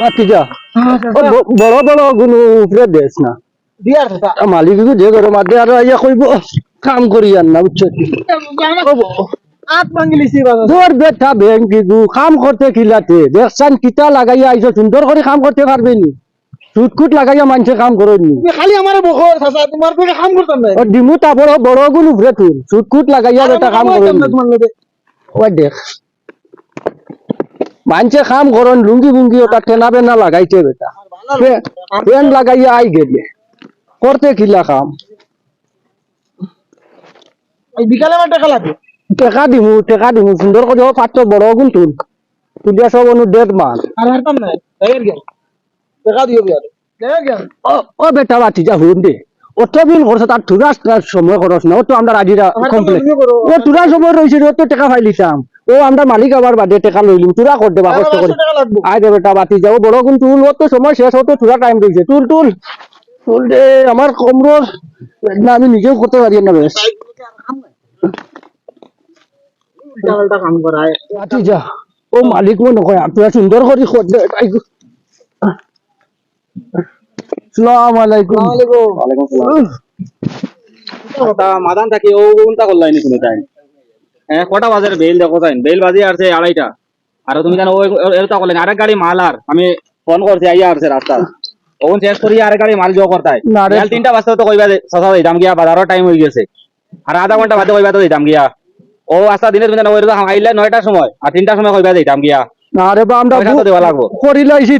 বাতিজা বড় বড়গুলো উপরে দেশ না। মালিক যে ঘরের মাঝে আর আইয়া কইব কাম করি আর না বুঝছ কাম করতে কিলাতে। দেখছান কিতা লাগাইয়া আইছো সুন্দর করে কাম করতে পারবে নি? সুটকুট লাগাইয়া মানুষে কাম করেনি খালি আমার বকর চাচা তোমার থেকে কাম করতাম না ডিমু তা বড় বড়গুলো উপরে তুল সুটকুট লাগাইয়া বেটা কাম করেনি দেখ। মানুষে খাম করেন লুঙ্গি বুঙ্গি ওটা টেনা বেনা লাগাইছে বেটা ফ্যান লাগাইয়া আই গেলে। করতে কিলা কাম এই বিকালে আমার টাকা লাগে টেকা দিমু টেকা দিমু সুন্দর করে ও পাত্র বড় গুণ তুল। তুলিয়া সব অনু দেড় মান আর হারতাম না টাকা দিও বিয়ার ও ও বেটা বাতি যা হুন দে। অত বিল করছে তার তুরা সময় খরচ না ও তো আমরা তো কমপ্লেন। ও তুরা সময় রয়েছে ও তো টাকা ফাইলিতাম। ও আমরা মালিক আবার বাদে টাকা লইলিম তুরা কর দেবা কষ্ট করে আয় রে বেটা বাতি যাও বড় গুণ তুল ও তো সময় শেষ হতো তুরা টাইম রয়েছে তুল তুল। তুল দে আমার কমরোর না আমি নিজেও করতে পারি না বেশ। বাতি যা। ও মালিক মনে কয় আর তুরা সুন্দর করে কর দে সালাম আলাইকুম। ওয়ালাইকুম ওটা মাদান থাকি ও কোনটা করলাই নি তুমি তাই হ্যাঁ কটা বাজার বেল? দেখো তাই বেল বাজে আসছে আড়াইটা। আর তুমি জানো ওই এরটা করলেন আরেক গাড়ি মাল আর। আমি ফোন করছি আইয়া আসছে রাস্তা ওখান শেষ করি আরেক গাড়ি মাল জো করতাই। না রে। বেল তিনটা বাজতে তো কইবা সসা দিতাম গিয়া বাজারও টাইম হয়ে গেছে। আর আধা ঘণ্টা বাদে কইবা তো দিতাম গিয়া। ও আস্তা দিনে তুমি জানো ওই আইলে নয়টার সময়? আর তিনটার সময় কইবা দিতাম গিয়া। না রে বা আমরা তো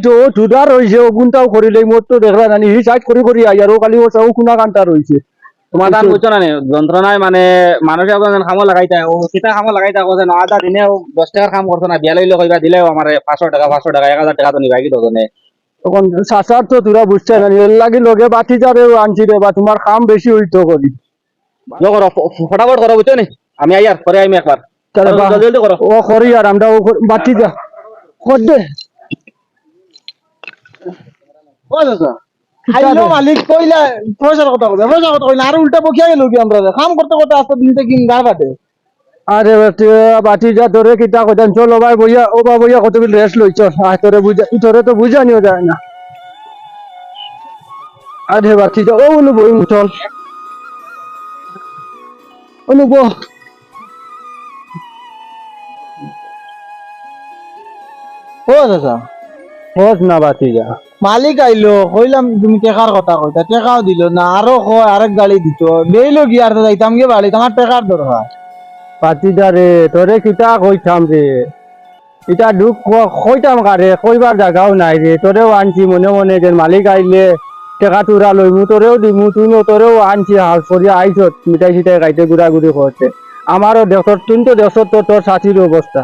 তো ওগুনটাও তো দেখলা জানি সাইড করে করি আই আর ও খালি ও চাও কুনা কান্তা রইছে। তোমার দান বুঝছো না? যন্ত্রণায় মানে মানুষে খামো লাগাইতে ও কিতা খামো লাগাইতে কৈছে না আধা দিনে দশ টাকার কাম করছো না বিয়া লইলে কইবা দিলেও আমার পাঁচশো টাকা পাঁচশো টাকা এক হাজার টাকা তো নিবা কি দোকানে তখন সাসার তো তোরা বুঝছে না? এর লাগি লগে বাতি যাবে আনছি রে বা তোমার কাম বেশি হইতো করি ফটাফট করো বুঝছো নি? আমি আই আর পরে আইমি একবার জলদি করো ও করি আর আমরা ও বাতি যা কর দে? ও চাচা। খাইলো মালিক কইলা পয়সার কথা কইলা পয়সার কথা কইলা আর উল্টা বকিয়া গেল কি আমরা? কাম করতে করতে আস্তে দিনতে কিন গা কাটে আরে বাতি যা কিতা কইতাম চলো ভাই বইয়া ও বা বইয়া কত বিল রেস্ট আয় তোরে বুঝা তোরে তো বুঝানিও যায় না। আরে বাতি যা ও অনুব চল। অনুব ও চাচা হোস না বাতি যা। মালিক আইলো কইলাম, তুমি টেকার কথা কইতা টেকাও দিল, না আরও কয় আরেক গাড়ি দিত। দেইলো কি আর যাইতাম গিয়ে বাড়ি তোমার টেকার দরকার বাতি যা রে তোরে কিতা কইতাম রে এটা দুঃখ কইতাম কারে কইবার জায়গাও নাই রে তোরেও আনছি মনে মনে যে মালিক আইলে টেকা তুরা লইমু তোরেও দিমু তুই তোরেও আনছি হাউস করিয়া আইছত মিঠাই সিটাই খাইতে ঘুরা ঘুরি করতে আমারও দেখর তুই তো তো তোর সাথীর অবস্থা।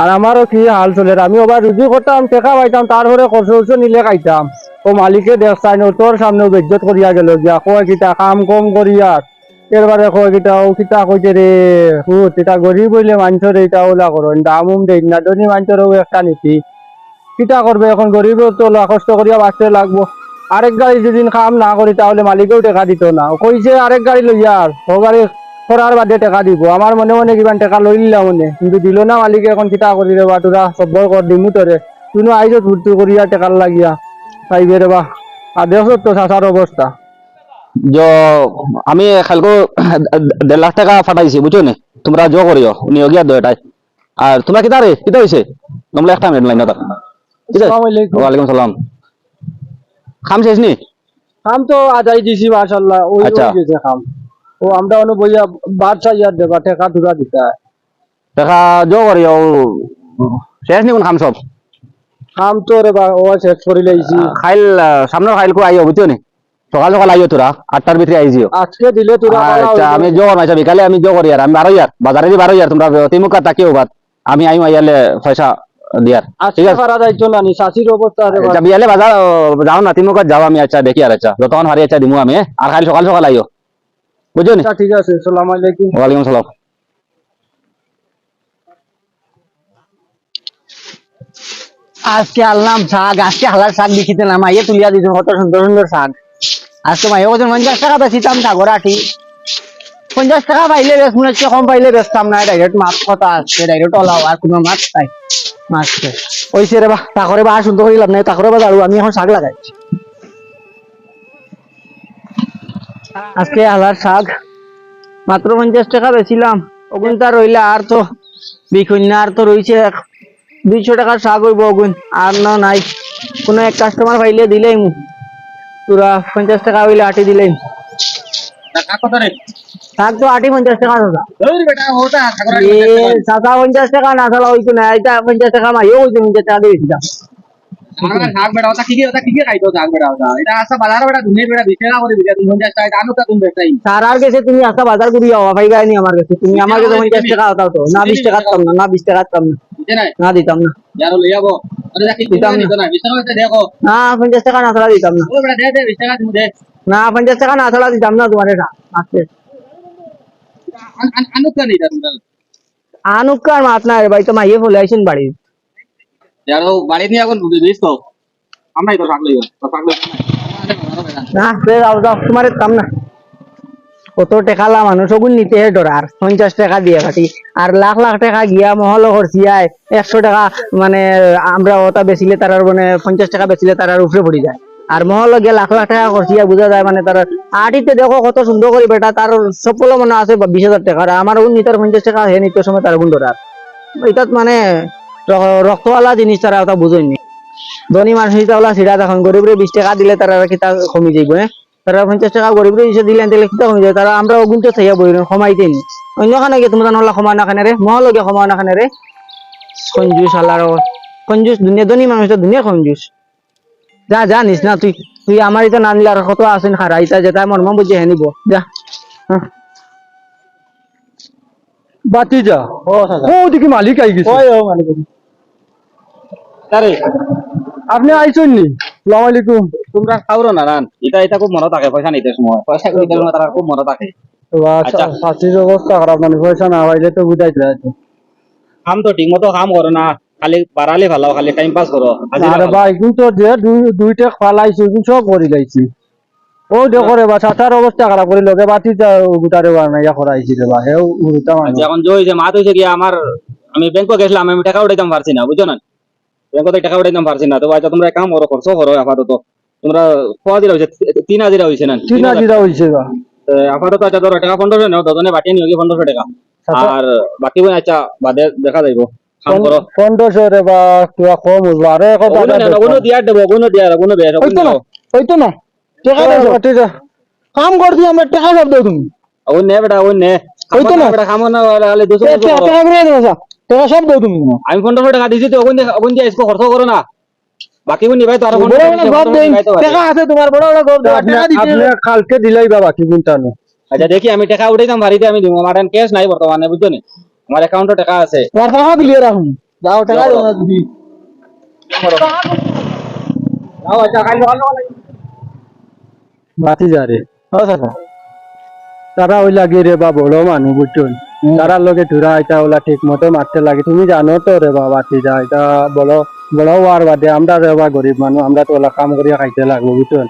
আর আমারও কি হাল চলে আমি আবার রুজি করতাম টেকা পাইতাম, তারপরে খরচ নিলে খাইতাম। ও মালিকে দেখছাই না তোর সামনে বেজ্জত করিয়া গেল গিয়া। কয় কিতা কাম কম করিয়া এরবারে কয় কিতা ও কিতা কইতে রে? হুত এটা গরিব হইলে মানুষের এইটা ওলা করো। দাম উম দেই, না ধনী মানুষেরও একটা নীতি। কিতা করবে এখন গরিব তো কষ্ট করিয়া বাঁচতে লাগবো। আরেক গাড়ি যদি কাম না করি, তাহলে মালিকেও টাকা দিত না। কইছে, আরেক গাড়ি লইয়া আর ও গাড়ি করার বাদে টাকা দিব। আমার মনে মনে কিমান টাকা লই নিলাম মনে। কিন্তু দিল না মালিকে এখন কিতা করি রে বা তোরা সব্বর কর দিমু তোরে তুই আইজ ভর্তি করিয়া টাকার লাগিয়া পাইবে রে বা। আর দেখছ তো চাচার অবস্থা जो আমি কালকে দেড় লাখ টাকা ফাটাইছি বুঝছ নি? তোমরা জো করিও নিয়োগ গিয়া দো এটাই আর তোমরা কিতা রে কিতা হইছে তোমরা একটা মিনিট লাইন ঠিক আছে? ওয়ালাইকুম সালাম। খাম শেষ নি? কাম তো আদায় দিছি মাশাল্লাহ ওই আচ্ছা। হয়ে ও আমরা অনু বইয়া বাদশা ইয়ার দেবা টাকা দুরা দিতা। দেখা জো করিও শেষ নি কোন খাম সব? কাম তো রে বা ও শেষ করে লাইছি খাইল সামনের খাইল কো আইও বুঝছ নি? সকাল সকাল আইও তোরা আটটার ভিতরে আইজিও আজকে দিলে তোরা আচ্ছা। আমি জো করমাইছা বিকালে আমি জো করি আর আমি বারো ইয়ার বাজারে দি বারো ইয়ার তোমরা তিমুকা তাকিও বাদ। আমি আইম আইয়ালে পয়সা দিয়ার ঠিক আছে? পারা যাইতো না নি চাষির অবস্থা রে বা। আচ্ছা বাজার যাও না তিমুকা যাও আমি আচ্ছা দেখি আর আচ্ছা। যতক্ষণ হারি আচ্ছা দিমু আমি? আর খালি সকাল সকাল আইও। বুঝছ নি আচ্ছা ঠিক আছে সালাম আলাইকুম। ওয়ালাইকুম সালাম। আজকে আনলাম শাক আজকে হালার শাক দেখিতে তুলিয়া দিছো কত সুন্দর সুন্দর শাক। আজকে মাইয়ে পঞ্চাশ টাকা বেচিতাম শাকর আঠি। পঞ্চাশ টাকা পাইলে বেশ মনে হচ্ছে কম পাইলে বেচতাম না ডাইরেক্ট মাছ কথা আসছে ডাইরেক্ট ওলাও আর কোনো মাছ নাই মাছকে ওইছে রে বা তাকরে বা আর শুনতে করিলাম না তাকরে বা দাঁড়ু আমি এখন শাক লাগাই আজকে আলার শাক। মাত্র পঞ্চাশ টাকা বেছিলাম। ওগুন তার রইলা আর তো বিকুন্যা আর তো রইছে দুইশো টাকার শাক হইব ওগুন আর না নাই। কোনো এক কাস্টমার পাইলে দিলেই পুরা পঞ্চাশ টাকা হইলে আটি দিলেই শাক তো আটি পঞ্চাশ টাকা দাদা। ওই চাচা পঞ্চাশ টাকা না চালা হইতো না এটা পঞ্চাশ টাকা মাইও হইতো পঞ্চাশ টাকা দিয়ে দিতাম আমার শাক বেটা ওটা কি কি ওটা কি কি খাইতো শাক বেটা ওটা? এটা আসা বাজার বেটা দুনে বেটা বিশ করে দিছে তুমি পঞ্চাশ টাকা আনো তা তুমি বেটাই সারার কাছে তুমি আস্তা বাজার করি যাওয়া ভাই গায়নি আমার কাছে। তুমি আমার কাছে পঞ্চাশ টাকা হতাও তো। না বিশ টাকা কম না না বিশ টাকা কম না। না দিতাম না। যারো লই যাব আরে দেখি দিতাম না। দিতাম না বিশ টাকা হইছে দেখো না পঞ্চাশ টাকা না ছাড়া দিতাম না। ও বেটা দে দে বিশ টাকা তুমি দে। না পঞ্চাশ টাকা না ছাড়া দিতাম না তোমার এটা। আজকে আন- আন- আনুক কা নিতা তোমরা আনুকার মাত না রে ভাই তো মাইয়ে ফলে বাড়ি না যাও তোমার কত টেকালা মানুষ ওগুন নিতে হে ডরার। পঞ্চাশ টাকা দিয়ে কাটি। আর লাখ লাখ টাকা গিয়া মহল খরচিয়ায় একশো টাকা মানে আমরা ওটা বেচিলে তার মানে পঞ্চাশ টাকা উপরে যায়। আর মহল গিয়া লাখ লাখ টাকা খরচিয়া বোঝা যায় মানে তার আটিতে দেখো কত সুন্দর করে বেটা, তার সফল মনে আছে বিশ হাজার টাকা। আর আমার ওগুন নিতার পঞ্চাশ টাকা হে নিতে সময় তার গুণ ডরার। এটাত মানে রক্তওয়ালা জিনিস তারা ওটা বুঝেননি ধনী মানুষ হিসাবে সিরা তখন গরিবরে বিশ টাকা দিলে তারা কিতা কমি যাইব হ্যাঁ তারা পঞ্চাশ টাকা গরিবরে হিসেবে দিলেন তাহলে কিতা কমি যায়। তারা আমরা ওগুনটা চাইয়া বই কমাইতে নি। অন্যখানে গিয়ে তুমি জানো সময় না খানে রে মহলগে সময় না খানে রে কঞ্জুস আল্লাহর কঞ্জুস দুনিয়া ধনী মানুষটা দুনিয়া কঞ্জুস যা যা নিস না তুই তুই আমার এটা না নিলে আর কত আছেন খারা ইটা যেটা মর্ম বুঝে হেনিব যা। হ্যাঁ। বাতি যা। ও দেখি মালিক আই গেছে। ও মালিক আপনি আইছেন নি। সালাম আলাইকুম। তোমরা খাওরো না রান এটা এটা খুব মনে থাকে পয়সা নিতে সময়। পয়সা নিতে সময় তারা খুব মনে থাকে। আচ্ছা। চাষির অবস্থা খারাপ মানে পয়সা না পাইলে তো বুঝাইতে আছে কাম তো ঠিক মতো কাম করো না। খালি বাড়ালে ভালো খালি টাইম পাস করো। আরে। ভাই কিন্তু যে দুইটা ফালাইছি সব করে লাইছি ও দেখো রে বা চাচার অবস্থা খারাপ করে লোকে বাতি গুটারে বানাইয়া করাইছি রে বা হেও আচ্ছা, জয় যে মাত হয়েছে গিয়ে আমার আমি ব্যাংকে গেছিলাম আমি টাকা উঠাইতাম পারছি না বুঝছ না ব্যাংকে টাকা উঠাইতাম পারছি না তো আচ্ছা তোমরা কাম করো খরচ করো আপাতত তোমরা ক হাজিরা হয়েছে তিন হাজিরা হয়েছে না তিন হাজিরা হয়েছে আপাতত আচ্ছা ধরো টাকা পনেরোশো নাও দজনে বাটিয়ে নিও পনেরোশো টাকা আচ্ছা। আর বাকি বোন আচ্ছা বাদে দেখা যাইব পনেরোশো রে বা কিবা কম হইব আরও এখন ওগুলো নেও না, ওগুলো দিয়ার দেবো ওগুলো দিয়ার ওগুলো বেশ হইতো না টাকা কাম করছি আমরা টাকা সব দাও তুমি ওগুলো নে বেটা ওগুলো নে ওই না। বেটা খামো না খালি দুশো টাকা দুশো করো। টাকা সব দাও তুমি আমি পনেরোশো টাকা দিছি তো ওগুন দিয়ে ইসকো খরচ করো না। বাকি নিবাই তো আরও। টাকা আছে তোমার বড় বড় গপ টাকা আপনি কালকে দিলাই বা বাকি গুনটানো আচ্ছা দেখি আমি টাকা উঠাইতাম বাড়িতে আমি দিব আমার ক্যাশ নাই বর্তমানে বুঝছ নি? আমার অ্যাকাউন্টে টাকা আছে। টাকা রাখুন যাও টাকা দাও দিদি। যাও আচ্ছা কাল বাতি যা রে। ও চাচা তারা ওই লাগে রে বা বড় মানুষ বুঝছেন তারার লগে ধুরা এটা ওলা ঠিক মতো মারতে লাগে। তুমি জানো তো রে বা বাতি যা এটা বড় বড় হওয়ার বাদে, আমরা রে বা গরিব মানুষ আমরা তো ওলা কাম করিয়া খাইতে লাগবো বুঝছেন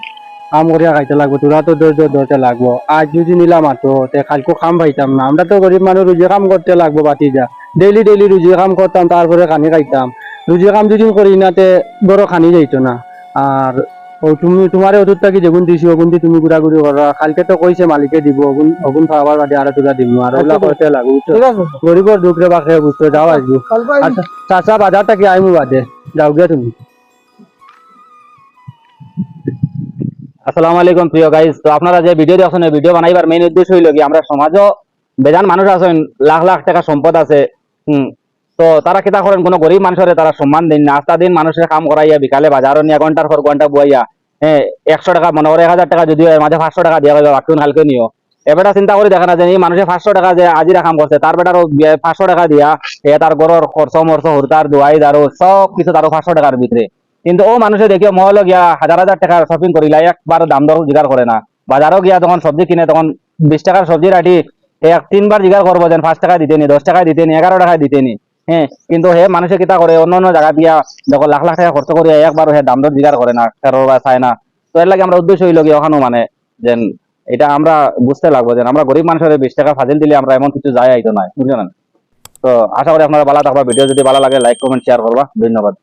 কাম করিয়া খাইতে লাগবো, তোরা তো ধৈর্য ধরতে লাগবো। আজ যদি নিলাম আতো তে কালকে কাম পাইতাম না। আমরা তো গরিব মানুষ রুজি কাম করতে লাগবো, বাতি যা ডেইলি ডেইলি রুজি কাম করতাম, তারপরে খানি খাইতাম। রুজি কাম যদি করি না, তে বড় খানি যাইতো না। আর ও তুমি তোমার ওষুধ থাকি যেগুন দিছি ওগুন দি তুমি ঘুরি করো কালকে তো কইছে মালিকে দিব ওগুন ওগুন খাবার বাদে আর তোরা দিব আর ওগুলা করতে গরিবর দুঃখ রে বাকে বুঝছ যাও আসব আচ্ছা চাচা বাজারটা কি আইমু বাদে। যাও গিয়া তুমি। আসসালামু আলাইকুম প্রিয় গাইস তো আপনারা যে ভিডিও দেখছেন এই ভিডিও বানাইবার মেইন উদ্দেশ্য হইল কি আমরা সমাজও বেজান মানুষ আছেন লাখ লাখ টাকা সম্পদ আছে। হুম তো তারা কিতা করেন, কোনো গরিব মানুষের তারা সম্মান দেন না। আস্তা দিন মানুষের কাম করাইয়া, বিকালে বাজারও নিয়ে ঘণ্টার পর ঘণ্টা বুয়াইয়া হ্যাঁ একশো টাকা মনে করে, এক হাজার টাকা এর মাঝে পাঁচশো টাকা দিয়া যাবে বাকি কালকে নিও। এবারটা চিন্তা করে দেখা না যে, এই মানুষে পাঁচশো টাকা যে আজিরা কাম করছে, তার বেটারও বিয়ে- পাঁচশো টাকা দিয়া, এ তার গরর খরচ মরচ হুরতার, দোয়াই, দারো, সব কিছু তারও পাঁচশো টাকার ভিতরে। কিন্তু ও মানুষে দেখিও, মহল গিয়া হাজার হাজার টাকার শপিং করিলা, একবার দাম দর জিগার করে না। বাজারও গিয়া তখন সবজি কিনে, তখন বিশ টাকার সবজি রাখি এক তিনবার জিগার করব যেন পাঁচ টাকা দিতে নি দশ টাকা দিতে নি এগারো টাকা দিতে নি হ্যাঁ কিন্তু হে মানুষে কিতা করে অন্য অন্য জায়গা দিয়া যখন লাখ লাখ টাকা খরচ করিয়া একবার হে দাম দর জিগার করে না তেরো বা চায় না। তো এর লাগে আমরা উদ্দেশ্য হইল গিয়ে ওখানেও মানে যে এটা আমরা বুঝতে লাগবো যে আমরা গরিব মানুষের বিশ টাকা ফাজিল দিলে আমরা এমন কিছু যায় আইতো নাই বুঝলেন তো আশা করি আপনারা ভালো থাকবা ভিডিও যদি ভালো লাগে লাইক কমেন্ট শেয়ার করবা, ধন্যবাদ।